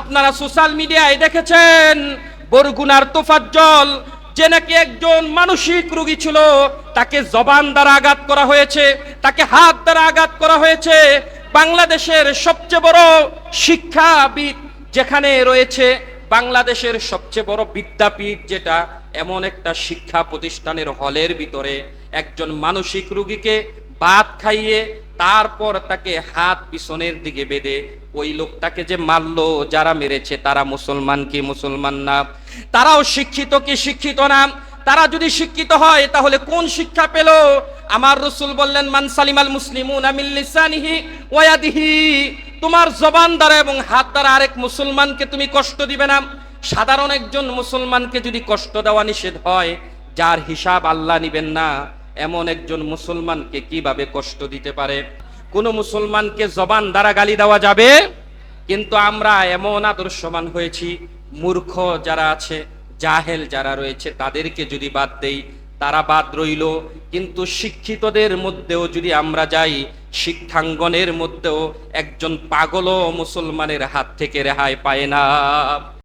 আপনারা সোশ্যাল মিডিয়ায় দেখেছেন, বরগুনার তোফাজ্জল, যে নাকি একজন মানসিক রোগী ছিল, তাকে জবান দ্বারা আঘাত করা হয়েছে, তাকে হাত দ্বারা আঘাত করা হয়েছে। বাংলাদেশের সবচেয়ে বড় শিক্ষাবিদ যেখানে রয়েছে, বাংলাদেশের সবচেয়ে বড় বিদ্যাপীঠ যেটা, এমন একটা শিক্ষা প্রতিষ্ঠানের হলের ভিতরে একজন মানসিক রোগীকে ভাত খাইয়ে তারপর তাকে হাত পিছনের দিকে বেঁধে ওই লোকটাকে যে মারলো, যারা মেরেছে, তারা মুসলমান কি মুসলমান না? তারাও শিক্ষিত কি শিক্ষিত না? তারা যদি শিক্ষিত হয়, তাহলে কোন শিক্ষা পেল? আমার রসুল বললেন, মান সালিমাল মুসলিমুন তোমার জবান দ্বারা এবং হাত দ্বারা আরেক মুসলমানকে তুমি কষ্ট দিবে না? সাধারণ একজন মুসলমানকে যদি কষ্ট দেওয়া নিষেধ হয়, যার হিসাব আল্লাহ নিবেন না। এমন একজন মুসলমানকে কীভাবে কষ্ট দিতে পারে? কোন মুসলমানকে জবান দ্বারা গালি দেওয়া যাবে? কিন্তু আমরা এমন আদর্শমান হয়েছি, মূর্খ যারা আছে, জাহেল যারা রয়েছে, তাদেরকে যদি বাদ দেই, তারা বাদ রইল। কিন্তু শিক্ষিতদের মধ্যেও যদি আমরা যাই, শিক্ষাঙ্গনের মধ্যেও একজন পাগলও মুসলমানের হাত থেকে রেহাই পায় না।